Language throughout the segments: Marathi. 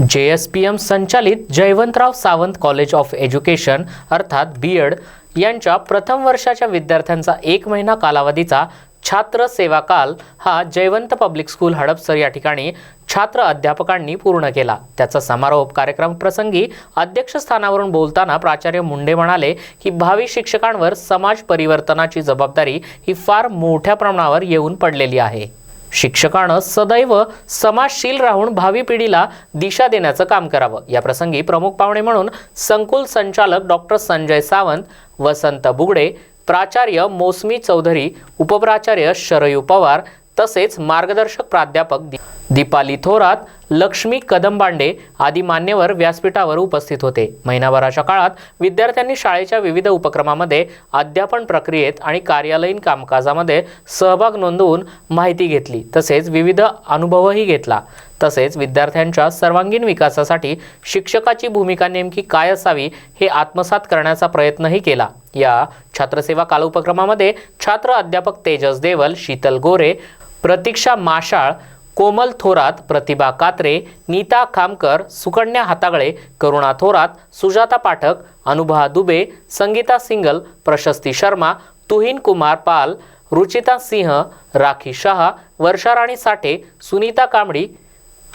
जे एस पी एम संचालित Jaywantrao Sawant college of education अर्थात बी एड यांच्या प्रथम वर्षाच्या विद्यार्थ्यांचा एक महिना कालावधीचा छात्र सेवा काल हा जयवंत पब्लिक स्कूल हडपसर या ठिकाणी छात्र अध्यापकांनी पूर्ण केला. त्याचा समारोप कार्यक्रम प्रसंगी अध्यक्षस्थानावरून बोलताना प्राचार्य मुंडे म्हणाले की भावी शिक्षकांवर समाज परिवर्तनाची जबाबदारी ही फार मोठ्या प्रमाणावर येऊन पडलेली आहे. शिक्षकानं सदैव समाजशील राहून भावी पिढीला दिशा देण्याचं काम करावं. या प्रसंगी प्रमुख पाहुणे म्हणून संकुल संचालक डॉक्टर संजय सावंत वसंत बुगडे प्राचार्य मोसमी चौधरी उपप्राचार्य शरयू पवार तसेच मार्गदर्शक प्राध्यापक दि- दीपाली थोरात लक्ष्मी कदमबांडे आदी मान्यवर व्यासपीठावर उपस्थित होते. महिनाभराच्या काळात विद्यार्थ्यांनी शाळेच्या विविध उपक्रमामध्ये अध्यापन प्रक्रियेत आणि कार्यालयीन कामकाजामध्ये सहभाग नोंदवून माहिती घेतली तसेच विविध अनुभवही घेतला. तसेच विद्यार्थ्यांच्या सर्वांगीण विकासासाठी शिक्षकाची भूमिका नेमकी काय असावी हे आत्मसात करण्याचा प्रयत्नही केला. या छात्रसेवा काल उपक्रमामध्ये छात्र अध्यापक तेजस देवल शीतल गोरे प्रतीक्षा माशाळ कोमल थोरात प्रतिभा कात्रे नीता खामकर सुकन्या हातागळे करुणा थोरात सुजाता पाठक अनुभा दुबे संगीता सिंगल प्रशस्ती शर्मा तुहीन कुमार पाल रुचिता सिंह राखी शहा वर्षाराणी साठे सुनीता कांबडी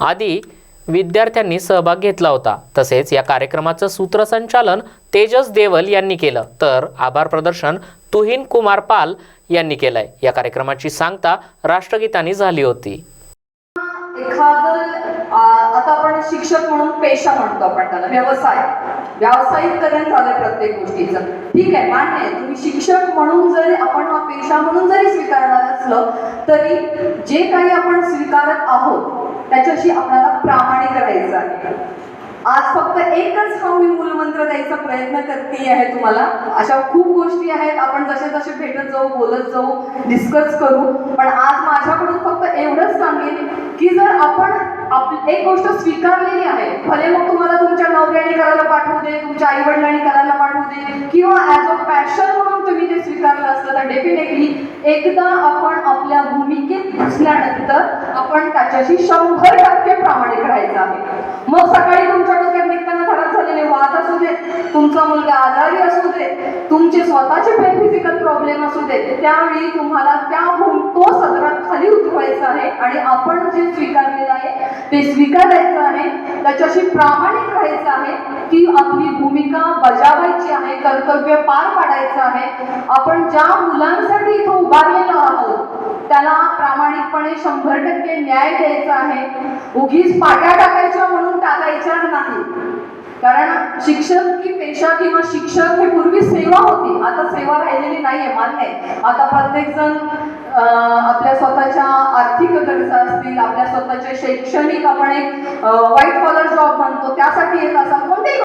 आदी विद्यार्थ्यांनी सहभाग घेतला होता. तसेच या कार्यक्रमाचं सूत्रसंचालन तेजस देवल यांनी केलं. तर आभार प्रदर्शन तुहीन कुमार पाल यांनी केलंय. या कार्यक्रमाची सांगता राष्ट्रगीतांनी झाली होती. एखादं आता आपण शिक्षक म्हणून पेशा म्हणतो आपण त्याला व्यवसाय. व्यावसायिककरण झालंय प्रत्येक गोष्टीचं. ठीक आहे मान्य आहे. तुम्ही शिक्षक म्हणून जरी आपण हा पेशा म्हणून जरी स्वीकारणार असलं तरी जे काही आपण स्वीकारत आहोत त्याच्याशी आपल्याला प्रामाणिक राहायचं आहे. आज फक्त एकच हा मी मूलमंत्र द्यायचा प्रयत्न करते आहे तुम्हाला. अशा खूप गोष्टी आहेत. आपण जसे जसे भेटत जाऊ बोलत जाऊ डिस्कस करू. पण आज माझ्याकडून फक्त एवढंच सांगेन की जर आपण आप एक गोष्ट स्वीकारलेली आहे भले मग तुम्हाला तुमच्या नवऱ्याने करायला पाठवू दे तुमच्या आई वडिलांनी करायला पाठवू दे किंवा ॲज अ पॅशन म्हणून तुम्ही ते स्वीकारलं असतं तर डेफिनेटली एकदा आपण आपल्या भूमिकेत घुसल्यानंतर आपण त्याच्याशी शंभर टक्के प्रामाणिक राहायचं आहे. मग सकाळी तुमच्या डोक्यात निघताना घरात झालेले वाद असू देत तुमचा मुलगा आजारी असू दे तुमचे स्वतःचे फिजिकल प्रॉब्लेम असू देत त्यावेळी तुम्हाला त्या तो सदरात खाली उतरवायचं आहे आणि आपण जे स्वीकारलेलं आहे ते स्वीकारायचं आहे. त्याच्याशी प्रामाणिक राहायचं आहे ती आपली भूमिका बजावायची आहे कर्तव्य पार पाडायचं आहे. आपण ज्या मुलांसाठी इथं उभारलेलो आहोत त्याला प्रामाणिकपणे शंभर टक्के न्याय द्यायचा आहे. उगीच पाट्या टाकायच्या म्हणून टाकायच्या नाही. कारण शिक्षक की पेशा किंवा शिक्षक हे पूर्वी सेवा होती. आता सेवा राहिलेली नाहीये मान्य आता प्रत्येक जण आपल्या स्वतःच्या आर्थिक गरजा असतील आपल्या स्वतःच्या शैक्षणिक आपण एक व्हाईट कॉलर जॉब म्हणतो त्यासाठी येत असा कोणते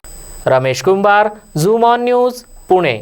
Ramesh Kumbhar Zoom on news Pune.